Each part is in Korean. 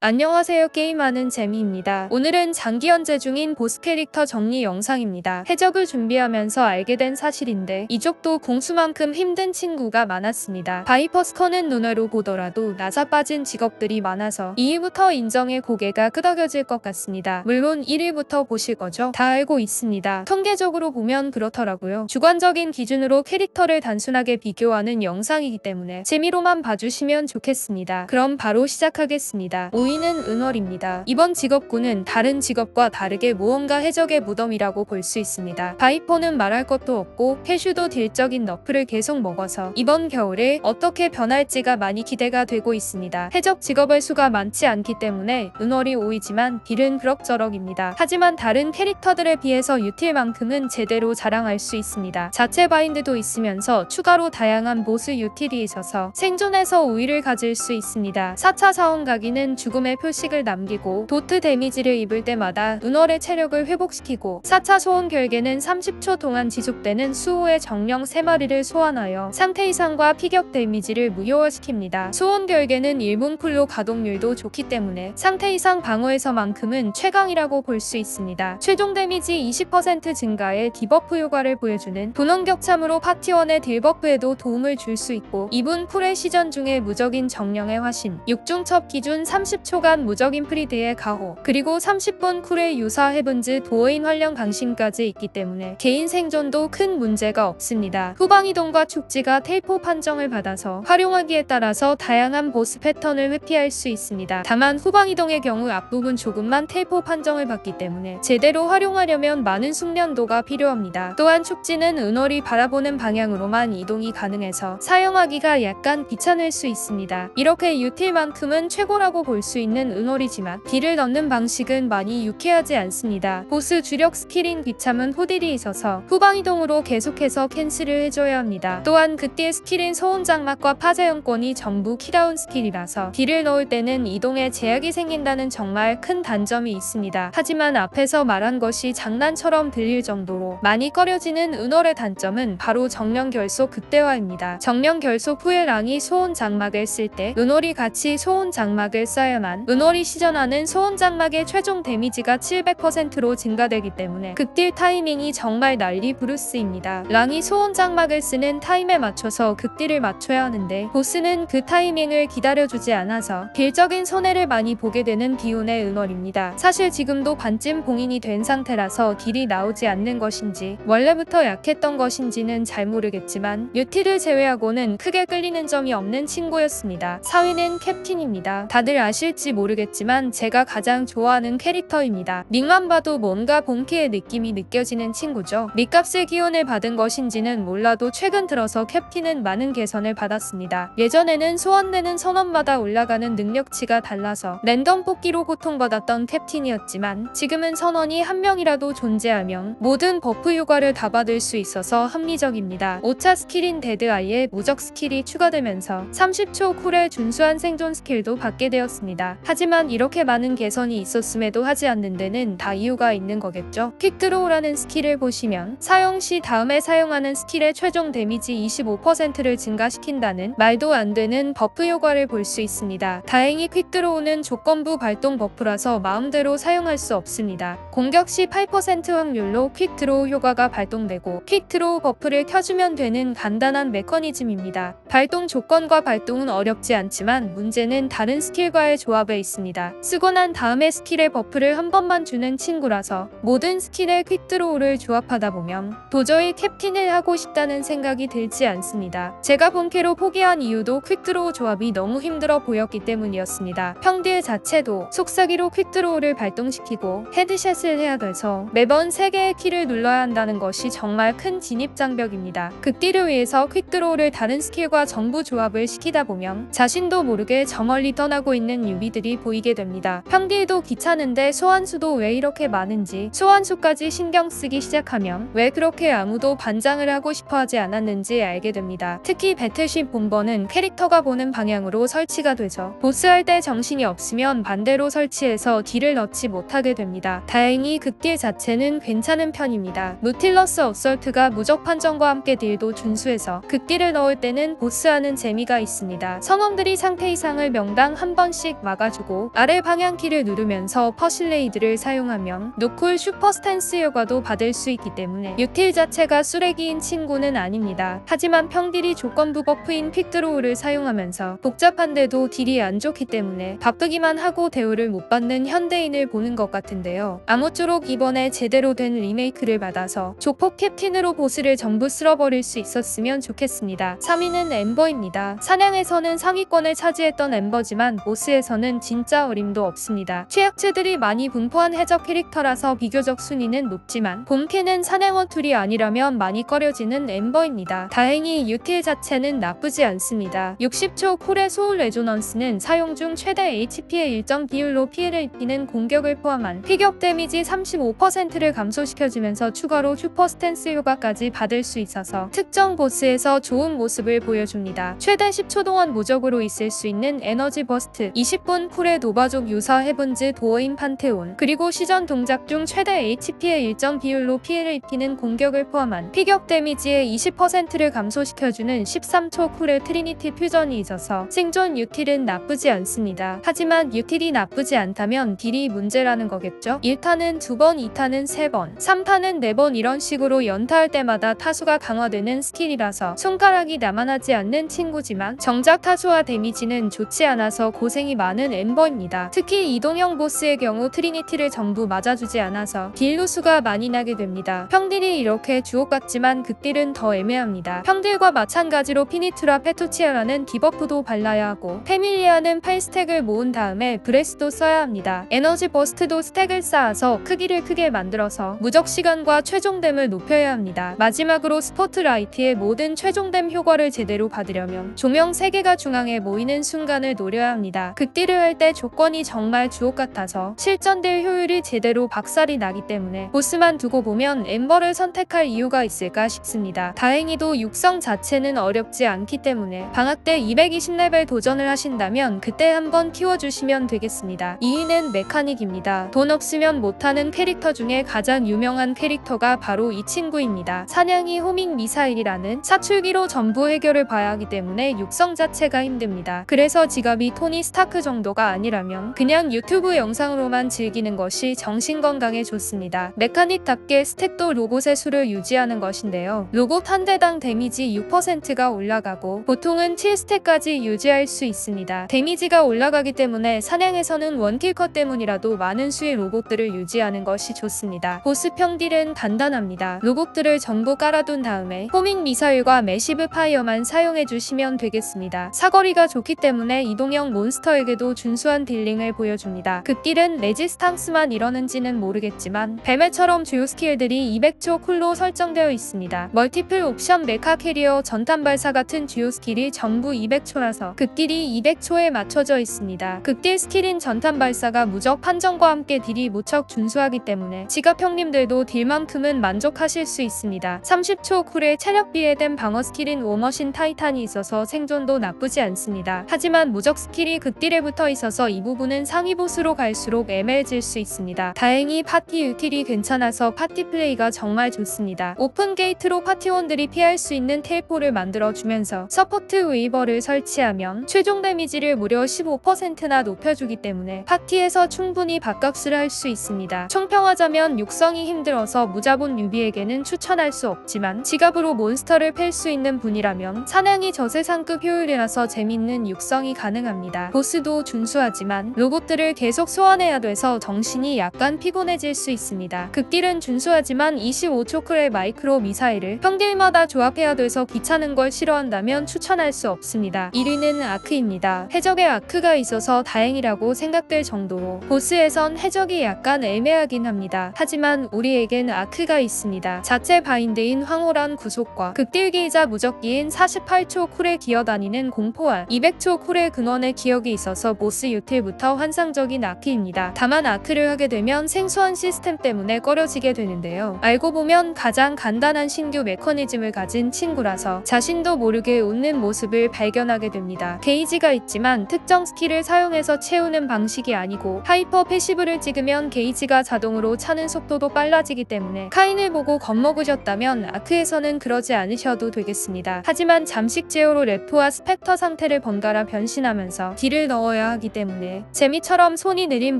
안녕하세요 게임하는 재미입니다. 오늘은 장기 연재 중인 보스 캐릭터 정리 영상입니다. 해적을 준비하면서 알게 된 사실인데 이쪽도 공수만큼 힘든 친구가 많았습니다. 바이퍼스커는 눈으로 보더라도 낮아 빠진 직업들이 많아서 2위부터 인정의 고개가 끄덕여질 것 같습니다. 물론 1위부터 보실 거죠? 다 알고 있습니다. 통계적으로 보면 그렇더라고요. 주관적인 기준으로 캐릭터를 단순하게 비교하는 영상이기 때문에 재미로만 봐주시면 좋겠습니다. 그럼 바로 시작하겠습니다. 5 위는 은월입니다. 이번 직업군은 다른 직업과 다르게 무언가 해적의 무덤이라고 볼 수 있습니다. 바이퍼는 말할 것도 없고 캐슈도 딜적인 너프를 계속 먹어서 이번 겨울에 어떻게 변할지가 많이 기대가 되고 있습니다. 해적 직업의 수가 많지 않기 때문에 은월이 5위지만 딜은 그럭저럭입니다. 하지만 다른 캐릭터들에 비해서 유틸만큼은 제대로 자랑할 수 있습니다. 자체 바인드도 있으면서 추가로 다양한 보스 유틸이 있어서 생존에서 우위를 가질 수 있습니다. 4차 사원 가기는 죽음 의 표식을 남기고 도트 데미지를 입을 때마다 은월의 체력을 회복시키고 4차 소원 결계는 30초 동안 지속되는 수호의 정령 3마리를 소환하여 상태 이상과 피격 데미지를 무효화시킵니다. 소원 결계는 1분 쿨로 가동률도 좋기 때문에 상태 이상 방어에서만큼은 최강이라고 볼 수 있습니다. 최종 데미지 20% 증가의 디버프 효과를 보여주는 분원 격참으로 파티원의 딜버프에도 도움을 줄 수 있고 2분 쿨의 시전 중에 무적인 정령의 화신 6중첩 기준 30 초간 무적 인 프리드의 가호 그리고 30분 쿨의 유사 헤븐즈 도어인 활령 강신까지 있기 때문에 개인 생존도 큰 문제가 없습니다. 후방이동과 축지가 텔포 판정을 받아서 활용하기에 따라서 다양한 보스 패턴을 회피할 수 있습니다. 다만 후방이동의 경우 앞부분 조금만 텔포 판정을 받기 때문에 제대로 활용하려면 많은 숙련도가 필요합니다. 또한 축지는 은월이 바라보는 방향으로만 이동이 가능해서 사용하기가 약간 귀찮을 수 있습니다. 이렇게 유틸만큼은 최고라고 볼수 있는 은월이지만 딜을 넣는 방식은 많이 유쾌하지 않습니다. 보스 주력 스킬인 귀참은 호딜이 있어서 후방이동으로 계속해서 캔슬을 해줘야 합니다. 또한 그띠의 스킬인 소원장막과 파자연권이 전부 키다운 스킬이라서 딜을 넣을 때는 이동에 제약이 생긴다는 정말 큰 단점이 있습니다. 하지만 앞에서 말한 것이 장난처럼 들릴 정도로 많이 꺼려지는 은월의 단점은 바로 정령 결속 극대화입니다. 정령 결속 후에 랑이 소원 장막을 쓸 때 은월이 같이 소원 장막을 써야만 은월이 시전하는 소원 장막의 최종 데미지가 700%로 증가되기 때문에 극딜 타이밍이 정말 난리 브루스입니다. 랑이 소원 장막을 쓰는 타임에 맞춰서 극딜을 맞춰야 하는데 보스는 그 타이밍을 기다려주지 않아서 딜적인 손해를 많이 보게 되는 비운의 은월입니다. 사실 지금도 반쯤 봉인이 된 상태라서 딜이 나오지 않는 것인지 원래부터 약했던 것인지는 잘 모르겠지만 유티를 제외하고는 크게 끌리는 점이 없는 친구였습니다. 4위는 캡틴입니다. 다들 아실 지 모르겠지만 제가 가장 좋아하는 캐릭터입니다. 닉만 봐도 뭔가 본캐의 느낌이 느껴지는 친구죠. 닉값의 기운을 받은 것인지는 몰라도 최근 들어서 캡틴은 많은 개선을 받았습니다. 예전에는 소환되는 선원마다 올라가는 능력치가 달라서 랜덤 뽑기로 고통받았던 캡틴이었지만 지금은 선원이 한 명이라도 존재하면 모든 버프 효과를 다 받을 수 있어서 합리적입니다. 5차 스킬인 데드아이에 무적 스킬이 추가되면서 30초 쿨의 준수한 생존 스킬도 받게 되었습니다. 하지만 이렇게 많은 개선이 있었음에도 하지 않는 데는 다 이유가 있는 거겠죠. 퀵드로우라는 스킬을 보시면 사용 시 다음에 사용하는 스킬의 최종 데미지 25%를 증가시킨다는 말도 안 되는 버프 효과를 볼 수 있습니다. 다행히 퀵드로우는 조건부 발동 버프라서 마음대로 사용할 수 없습니다. 공격 시 8% 확률로 퀵드로우 효과가 발동되고 퀵드로우 버프를 켜주면 되는 간단한 메커니즘입니다. 발동 조건과 발동은 어렵지 않지만 문제는 다른 스킬과의 조합 에 있습니다. 쓰고 난 다음에 스킬의 버프를 한 번만 주는 친구라서 모든 스킬의 퀵드로우를 조합하다 보면 도저히 캡틴을 하고 싶다는 생각이 들지 않습니다. 제가 본캐로 포기한 이유도 퀵드로우 조합이 너무 힘들어 보였기 때문이었습니다. 평딜 자체도 속삭이로 퀵드로우를 발동시키고 헤드샷을 해야 돼서 매번 3개의 키를 눌러야 한다는 것이 정말 큰 진입장벽입니다. 극딜을 위해서 퀵드로우를 다른 스킬과 전부 조합을 시키다 보면 자신도 모르게 저 멀리 떠나고 있는 유 비들이 보이게 됩니다. 평딜도 귀찮은데 소환수도 왜 이렇게 많은지 소환수까지 신경 쓰기 시작하면 왜 그렇게 아무도 반장을 하고 싶어 하지 않았는지 알게 됩니다. 특히 배틀쉽 본버는 캐릭터가 보는 방향으로 설치가 되죠. 보스할 때 정신이 없으면 반대로 설치해서 딜을 넣지 못하게 됩니다. 다행히 극딜 자체는 괜찮은 편입니다. 무틸러스 어설트가 무적 판정과 함께 딜도 준수해서 극딜을 넣을 때는 보스하는 재미가 있습니다. 선원들이 상태 이상을 명당 한 번씩 막아주고 아래 방향키를 누르면서 퍼실레이드를 사용하면 노콜 슈퍼 스탠스 효과도 받을 수 있기 때문에 유틸 자체가 쓰레기인 친구는 아닙니다. 하지만 평딜이 조건부 버프인 퀵드로우를 사용하면서 복잡한데도 딜이 안 좋기 때문에 바쁘기만 하고 대우를 못 받는 현대인을 보는 것 같은데요. 아무쪼록 이번에 제대로 된 리메이크를 받아서 조폭 캡틴으로 보스를 전부 쓸어버릴 수 있었으면 좋겠습니다. 3위는 엠버입니다. 사냥에서는 상위권을 차지했던 엠버지만 보스에서는 진짜 어림도 없습니다. 최악체들이 많이 분포한 해적 캐릭터라서 비교적 순위는 높지만 본캐는 사냥원 툴이 아니라면 많이 꺼려지는 엠버입니다. 다행히 유틸 자체는 나쁘지 않습니다. 60초 콜의 소울 레조넌스는 사용 중 최대 HP의 일정 비율로 피해를 입히는 공격을 포함한 피격 데미지 35%를 감소시켜주면서 추가로 슈퍼 스탠스 효과까지 받을 수 있어서 특정 보스에서 좋은 모습을 보여줍니다. 최대 10초 동안 무적으로 있을 수 있는 에너지 버스트, 20분 쿨의 노바족 유사 헤븐즈 도어인 판테온, 그리고 시전 동작 중 최대 HP의 일정 비율로 피해를 입히는 공격을 포함한 피격 데미지의 20%를 감소시켜주는 13초 쿨의 트리니티 퓨전이 있어서 생존 유틸은 나쁘지 않습니다. 하지만 유틸이 나쁘지 않다면 딜이 문제라는 거겠죠? 1타는 2번, 2타는 3번, 3타는 4번 이런 식으로 연타할 때마다 타수가 강화되는 스킬이라서 손가락이 남아나지 않는 친구지만 정작 타수와 데미지는 좋지 않아서 고생이 많은 엠버입니다. 특히 이동형 보스의 경우 트리니티를 전부 맞아주지 않아서 딜루수가 많이 나게 됩니다. 평딜이 이렇게 주옥 같지만 극딜은 더 애매합니다. 평딜과 마찬가지로 피니트라 페토치아라는 디버프도 발라야 하고 페밀리아는 8스택을 모은 다음에 브레스도 써야 합니다. 에너지 버스트도 스택을 쌓아서 크기를 크게 만들어서 무적 시간과 최종댐을 높여야 합니다. 마지막으로 스포트라이트의 모든 최종댐 효과를 제대로 받으려면 조명 3개가 중앙에 모이는 순간을 노려야 합니다. 극딜 을할때 조건이 정말 주옥 같아서 실전될 효율이 제대로 박살이 나기 때문에 보스만 두고 보면 엠버를 선택할 이유가 있을까 싶습니다. 다행히도 육성 자체는 어렵지 않기 때문에 방학 때 220레벨 도전을 하신다면 그때 한번 키워주시면 되겠습니다. 2위는 메카닉입니다. 돈 없으면 못하는 캐릭터 중에 가장 유명한 캐릭터가 바로 이 친구입니다. 사냥이 호밍 미사일이라는 사출기로 전부 해결을 봐야 하기 때문에 육성 자체가 힘듭니다. 그래서 지갑이 토니 스타크 정도 가 아니라면 그냥 유튜브 영상으로만 즐기는 것이 정신건강에 좋습니다. 메카닉답게 스택도 로봇의 수를 유지하는 것인데요. 로봇 한 대당 데미지 6%가 올라가고 보통은 7스택까지 유지할 수 있습니다. 데미지가 올라가기 때문에 사냥에서는 원킬컷 때문이라도 많은 수의 로봇들을 유지하는 것이 좋습니다. 보스 평딜은 간단합니다. 로봇들을 전부 깔아둔 다음에 호밍 미사일과 매시브 파이어만 사용해 주시면 되겠습니다. 사거리가 좋기 때문에 이동형 몬스터에게도 준수한 딜링을 보여줍니다. 극딜은 레지스탕스만 이러는지는 모르겠지만 뱀의처럼 주요 스킬들이 200초 쿨로 설정되어 있습니다. 멀티플 옵션 메카 캐리어 전탄 발사 같은 주요 스킬이 전부 200초라서 극딜이 200초에 맞춰져 있습니다. 극딜 스킬인 전탄 발사가 무적 판정과 함께 딜이 무척 준수하기 때문에 지갑 형님들도 딜만큼은 만족하실 수 있습니다. 30초 쿨에 체력 비례된 방어 스킬인 워머신 타이탄이 있어서 생존도 나쁘지 않습니다. 하지만 무적 스킬이 극딜에 붙어 있어서 이 부분은 상위 보스로 갈수록 애매해질 수 있습니다. 다행히 파티 유틸이 괜찮아서 파티 플레이가 정말 좋습니다. 오픈 게이트로 파티원들이 피할 수 있는 텔포를 만들어주면서 서포트 웨이버를 설치하면 최종 데미지를 무려 15%나 높여주기 때문에 파티에서 충분히 밥값을 할 수 있습니다. 총평하자면 육성이 힘들어서 무자본 뉴비에게는 추천할 수 없지만 지갑으로 몬스터를 팰 수 있는 분이라면 사냥이 저세상급 효율이라서 재밌는 육성이 가능합니다. 보스도 준수하지만 로봇들을 계속 소환해야 돼서 정신이 약간 피곤해질 수 있습니다. 극딜은 준수하지만 25초클의 마이크로 미사일을 평딜마다 조합해야 돼서 귀찮은 걸 싫어한다면 추천할 수 없습니다. 1위는 아크입니다. 해적에 아크가 있어서 다행이라고 생각될 정도로 보스에선 해적이 약간 애매하긴 합니다. 하지만 우리에겐 아크가 있습니다. 자체 바인드인 황홀한 구속과 극딜기이자 무적기인 48초 쿨에 기어다니는 공포알 200초 쿨의 근원의 기억이 있어서 보스 유틸부터 환상적인 아크입니다. 다만 아크를 하게 되면 생소한 시스템 때문에 꺼려지게 되는데요. 알고 보면 가장 간단한 신규 메커니즘을 가진 친구라서 자신도 모르게 웃는 모습을 발견하게 됩니다. 게이지가 있지만 특정 스킬을 사용해서 채우는 방식이 아니고 하이퍼 패시브를 찍으면 게이지가 자동으로 차는 속도도 빨라지기 때문에 카인을 보고 겁먹으셨다면 아크에서는 그러지 않으셔도 되겠습니다. 하지만 잠식 제어로 레프와 스펙터 상태를 번갈아 변신하면서 딜을 넣어야 넣어야 하기 때문에 재미처럼 손이 느린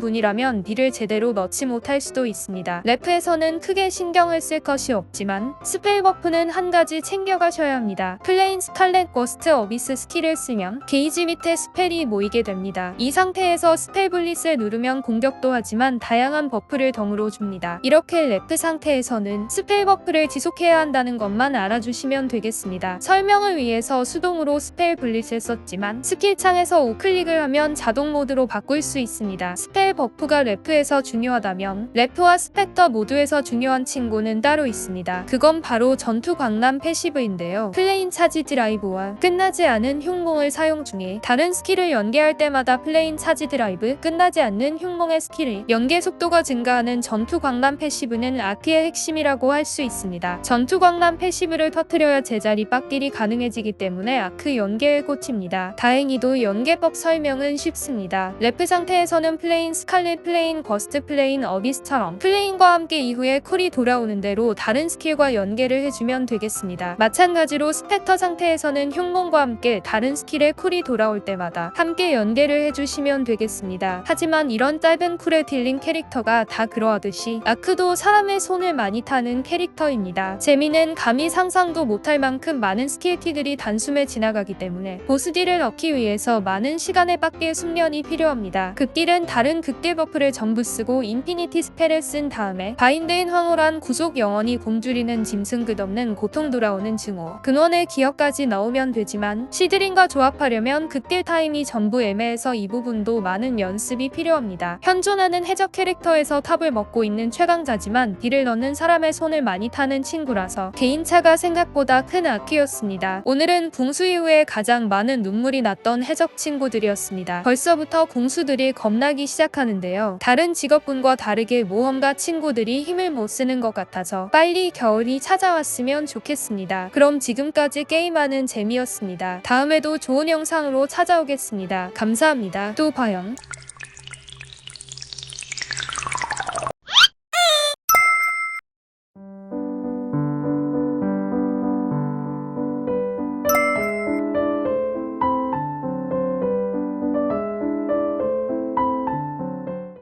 분이라면 딜을 제대로 넣지 못할 수도 있습니다. 래프에서는 크게 신경을 쓸 것이 없지만 스펠 버프는 한 가지 챙겨가셔야 합니다. 플레인 스칼렛 고스트 어비스 스킬을 쓰면 게이지 밑에 스펠이 모이게 됩니다. 이 상태에서 스펠 블릿을 누르면 공격도 하지만 다양한 버프를 덩으로 줍니다. 이렇게 래프 상태에서는 스펠 버프를 지속해야 한다는 것만 알아주시면 되겠습니다. 설명을 위해서 수동으로 스펠 블릿을 썼지만 스킬창에서 우클릭을 하면 자동 모드로 바꿀 수 있습니다. 스펠 버프가 래프에서 중요하다면 래프와 스펙터 모두에서 중요한 친구는 따로 있습니다. 그건 바로 전투 광란 패시브인데요. 플레인 차지 드라이브와 끝나지 않은 흉몽을 사용 중에 다른 스킬을 연계할 때마다 플레인 차지 드라이브, 끝나지 않는 흉몽의 스킬을 연계 속도가 증가하는 전투 광란 패시브는 아크의 핵심이라고 할 수 있습니다. 전투 광란 패시브를 터트려야 제자리 빡딜이 가능해지기 때문에 아크 연계에 꽂힙니다. 다행히도 연계법 설명은 쉽습니다. 래프 상태에서는 플레인 스칼렛 플레인 거스트 플레인 어비스처럼 플레인과 함께 이후에 쿨이 돌아오는 대로 다른 스킬과 연계를 해주면 되겠습니다. 마찬가지로 스펙터 상태에서는 흉몽과 함께 다른 스킬의 쿨이 돌아올 때마다 함께 연계를 해주시면 되겠습니다. 하지만 이런 짧은 쿨에 딜린 캐릭터가 다 그러하듯이 아크도 사람의 손을 많이 타는 캐릭터입니다. 재미는 감히 상상도 못할 만큼 많은 스킬티들이 단숨에 지나가기 때문에 보스딜을 넣기 위해서 많은 시간의 빡딜 숙련이 필요합니다. 극딜은 다른 극딜 버프를 전부 쓰고 인피니티 스펠을 쓴 다음에 바인드인 황홀한 구속 영원히 곰줄이는 짐승 끝없는 고통 돌아오는 증오 근원의 기억까지 넣으면 되지만 시드링과 조합하려면 극딜 타임이 전부 애매해서 이 부분도 많은 연습이 필요합니다. 현존하는 해적 캐릭터에서 탑을 먹고 있는 최강자지만 딜을 넣는 사람의 손을 많이 타는 친구라서 개인차가 생각보다 큰 아키였습니다. 오늘은 궁수 이후에 가장 많은 눈물이 났던 해적 친구들이었습니다. 벌써부터 궁수들이 겁나기 시작하는데요. 다른 직업군과 다르게 모험가 친구들이 힘을 못 쓰는 것 같아서 빨리 겨울이 찾아왔으면 좋겠습니다. 그럼 지금까지 게임하는 재미였습니다. 다음에도 좋은 영상으로 찾아오겠습니다. 감사합니다. 또 봐요.